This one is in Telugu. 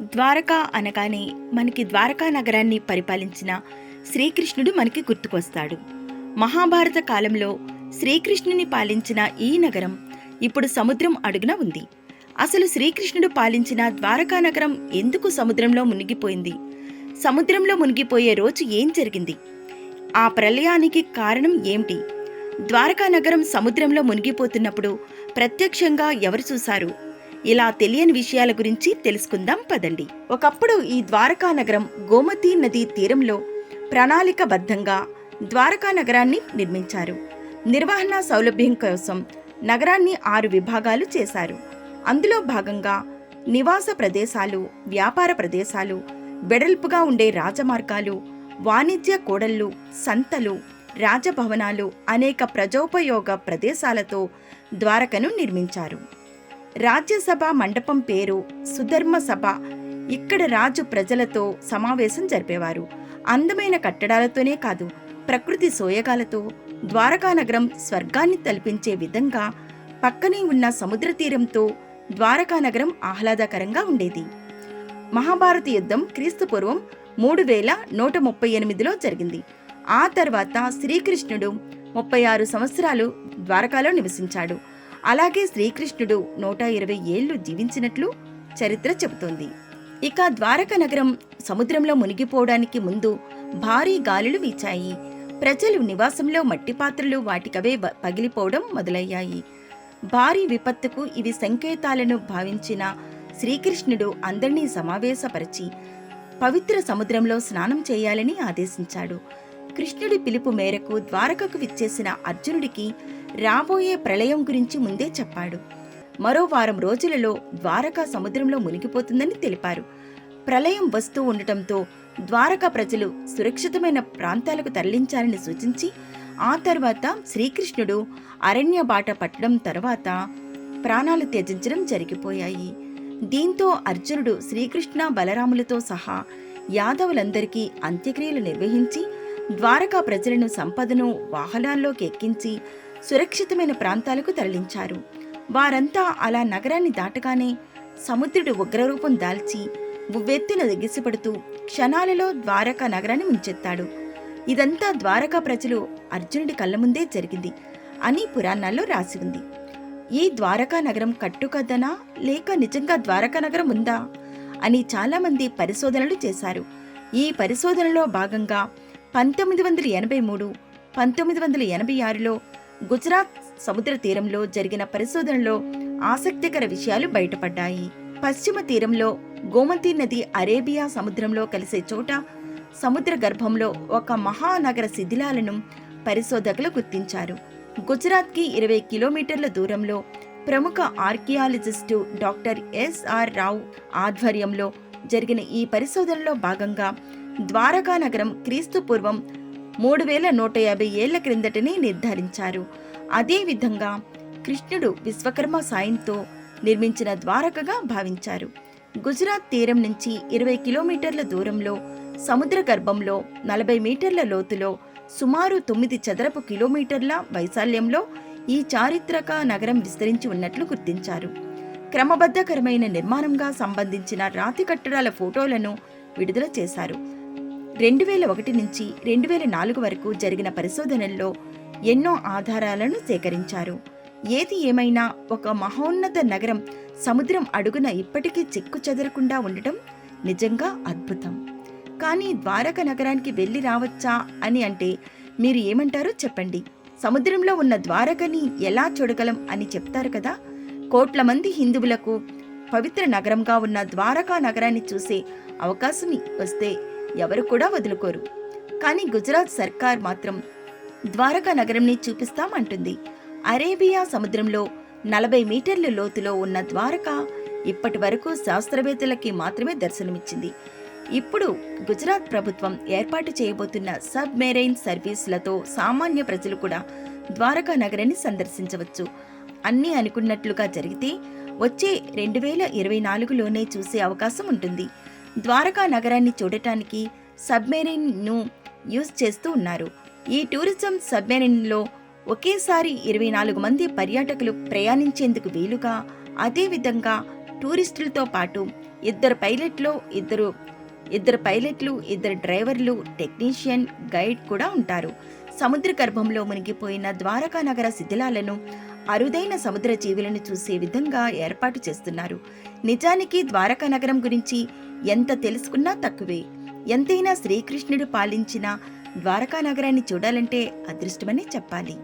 ద్వారకా అనగానే మనకి ద్వారకా నగరాన్ని పరిపాలించిన శ్రీకృష్ణుడు మనకి గుర్తుకొస్తాడు. మహాభారత కాలంలో శ్రీకృష్ణుని పాలించిన ఈ నగరం ఇప్పుడు సముద్రం అడుగున ఉంది. అసలు శ్రీకృష్ణుడు పాలించిన ద్వారకా నగరం ఎందుకు సముద్రంలో మునిగిపోయింది? సముద్రంలో మునిగిపోయే రోజు ఏం జరిగింది? ఆ ప్రళయానికి కారణం ఏమిటి? ద్వారకా నగరం సముద్రంలో మునిగిపోతున్నప్పుడు ప్రత్యక్షంగా ఎవరు చూశారు? ఇలా తెలియని విషయాల గురించి తెలుసుకుందాం పదండి. ఒకప్పుడు ఈ ద్వారకా నగరం గోమతీ నదీ తీరంలో ప్రణాళికబద్ధంగా ద్వారకా నగరాన్ని నిర్మించారు. నిర్వహణ సౌలభ్యం కోసం నగరాన్ని ఆరు విభాగాలు చేశారు. అందులో భాగంగా నివాస ప్రదేశాలు వ్యాపార ప్రదేశాలు వెడల్పుగా ఉండే రాజమార్గాలు వాణిజ్య కూడళ్ళు సంతలు రాజభవనాలు అనేక ప్రజోపయోగ ప్రదేశాలతో ద్వారకను నిర్మించారు. రాజ్యసభ మండపం పేరు సుధర్మ సభ. ఇక్కడ రాజు ప్రజలతో సమావేశం జరిపేవారు. అందమైన కట్టడాలతోనే కాదు ప్రకృతి సోయగాలతో ద్వారకా నగరం స్వర్గాన్ని తలపించే విధంగా పక్కనే ఉన్న సముద్ర తీరంతో ద్వారకా నగరం ఆహ్లాదకరంగా ఉండేది. మహాభారత యుద్ధం క్రీస్తుపూర్వం మూడు వేల నూట ముప్పై ఎనిమిదిలో జరిగింది. ఆ తర్వాత శ్రీకృష్ణుడు ముప్పై ఆరు సంవత్సరాలు ద్వారకాలో నివసించాడు. అలాగే శ్రీకృష్ణుడు నూట ఇరవై ఏళ్ళు జీవించినట్లు చరిత్ర చెబుతోంది. ఇక ద్వారక నగరం సముద్రంలో మునిగిపోవడానికి ముందు భారీ గాలులు వీచాయి. ప్రజలు నివాసంలో మట్టి పాత్రలు వాటికవే పగిలిపోవడం మొదలయ్యాయి. భారీ విపత్తుకు ఇవి సంకేతాలను భావించిన శ్రీకృష్ణుడు అందరినీ సమావేశపరిచి పవిత్ర సముద్రంలో స్నానం చేయాలని ఆదేశించాడు. కృష్ణుడి పిలుపు మేరకు ద్వారకకు విచ్చేసిన అర్జునుడికి రాబోయే ప్రళయం గురించి ముందే చెప్పాడు. మరో వారం రోజులలో ద్వారక సముద్రంలో మునిగిపోతుందని తెలిపారు. ప్రళయం వస్తూ ఉండటంతో ద్వారక ప్రజలు సురక్షితమైన ప్రాంతాలకు తరలించాలని సూచించి ఆ తర్వాత శ్రీకృష్ణుడు అరణ్య బాట పట్టడం తర్వాత ప్రాణాలు త్యజించడం జరిగిపోయాయి. దీంతో అర్జునుడు శ్రీకృష్ణ బలరాములతో సహా యాదవులందరికీ అంత్యక్రియలు నిర్వహించి ద్వారకా ప్రజలను సంపదను వాహనాల్లోకి ఎక్కించి సురక్షితమైన ప్రాంతాలకు తరలించారు. వారంతా అలా నగరాన్ని దాటగానే సముద్రుడు ఉగ్రరూపం దాల్చి ఉవ్వెత్తున ఎగిసిపడుతూ క్షణాలలో ద్వారకా నగరాన్ని ముంచెత్తాడు. ఇదంతా ద్వారకా ప్రజలు అర్జునుడి కళ్ళ ముందే జరిగింది అని పురాణాల్లో రాసి ఉంది ఈ ద్వారకా నగరం కట్టుకథనా లేక నిజంగా ద్వారకా నగరం ఉందా అని చాలామంది పరిశోధనలు చేశారు. ఈ పరిశోధనలో భాగంగా పంతొమ్మిది వందల ఎనభై మూడు పంతొమ్మిది వందల ఎనభై ఆరులో గుజరాత్ సముద్ర తీరంలో జరిగిన పరిశోధనలో ఆసక్తికర విషయాలు బయటపడ్డాయి. పశ్చిమ తీరంలో గోమతి నది అరేబియా సముద్రంలో కలిసే చోట సముద్ర గర్భంలో ఒక మహానగర శిథిలాలను పరిశోధకులు గుర్తించారు. గుజరాత్కి ఇరవై కిలోమీటర్ల దూరంలో ప్రముఖ ఆర్కియాలజిస్టు డాక్టర్ ఎస్ఆర్ రావు ఆధ్వర్యంలో జరిగిన ఈ పరిశోధనలో భాగంగా ద్వారకా నగరం క్రీస్తు పూర్వం మూడు వేల నూట యాభై ఏళ్ళ క్రిందటనే నిర్ధారించారు. అదేవిధంగా కృష్ణుడు విశ్వకర్మ సాయంతో నిర్మించిన ద్వారకగా భావించారు. గుజరాత్ తీరం నుంచి ఇరవై కిలోమీటర్ల దూరంలో సముద్ర గర్భంలో నలభై మీటర్ల లోతులో సుమారు తొమ్మిది చదరపు కిలోమీటర్ల వైశాల్యంలో ఈ చారిత్రక నగరం విస్తరించి ఉన్నట్లు గుర్తించారు. క్రమబద్ధకరమైన నిర్మాణంగా సంబంధించిన రాతి కట్టడాల ఫోటోలను విడుదల చేశారు. రెండు వేల ఒకటి నుంచి రెండు వేల నాలుగు వరకు జరిగిన పరిశోధనల్లో ఎన్నో ఆధారాలను సేకరించారు. ఏది ఏమైనా ఒక మహోన్నత నగరం సముద్రం అడుగున ఇప్పటికీ చెక్కు చెదరకుండా ఉండటం నిజంగా అద్భుతం. కానీ ద్వారక నగరానికి వెళ్ళి రావచ్చా అని అంటే మీరు ఏమంటారో చెప్పండి. సముద్రంలో ఉన్న ద్వారకని ఎలా చూడగలం అని చెప్తారు కదా. కోట్ల మంది హిందువులకు పవిత్ర నగరంగా ఉన్న ద్వారకా నగరాన్ని చూసే అవకాశం వస్తే ఎవరు కూడా వదులుకోరు. కానీ గుజరాత్ సర్కార్ మాత్రం ద్వారకా నగరంని చూపిస్తామంటుంది. అరేబియా సముద్రంలో నలభై మీటర్ల లోతులో ఉన్న ద్వారక ఇప్పటి వరకు శాస్త్రవేత్తలకి మాత్రమే దర్శనమిచ్చింది. ఇప్పుడు గుజరాత్ ప్రభుత్వం ఏర్పాటు చేయబోతున్న సబ్ మెరైన్ సర్వీసులతో సామాన్య ప్రజలు కూడా ద్వారకా నగరాన్ని సందర్శించవచ్చు. అన్నీ అనుకున్నట్లుగా జరిగితే వచ్చే రెండు వేల ఇరవై నాలుగులోనే చూసే అవకాశం ఉంటుంది. ద్వారకా నగరాన్ని చూడటానికి సబ్మెరీన్ను యూజ్ చేస్తూ ఉన్నారు. ఈ టూరిజం సబ్మెరీన్లో ఒకేసారి ఇరవై నాలుగు మంది పర్యాటకులు ప్రయాణించేందుకు వీలుగా అదేవిధంగా టూరిస్టులతో పాటు ఇద్దరు పైలట్లు ఇద్దరు ఇద్దరు పైలట్లు ఇద్దరు డ్రైవర్లు టెక్నీషియన్ గైడ్ కూడా ఉంటారు. సముద్ర గర్భంలో మునిగిపోయిన ద్వారకా నగర శిథిలాలను అరుదైన సముద్ర జీవులను చూసే విధంగా ఏర్పాటు చేస్తున్నారు. నిజానికి ద్వారకా నగరం గురించి ఎంత తెలుసుకున్నా తక్కువే. ఎంతైనా శ్రీకృష్ణుడు పాలించిన ద్వారకా నగరాన్ని చూడాలంటే అదృష్టమని చెప్పాలి.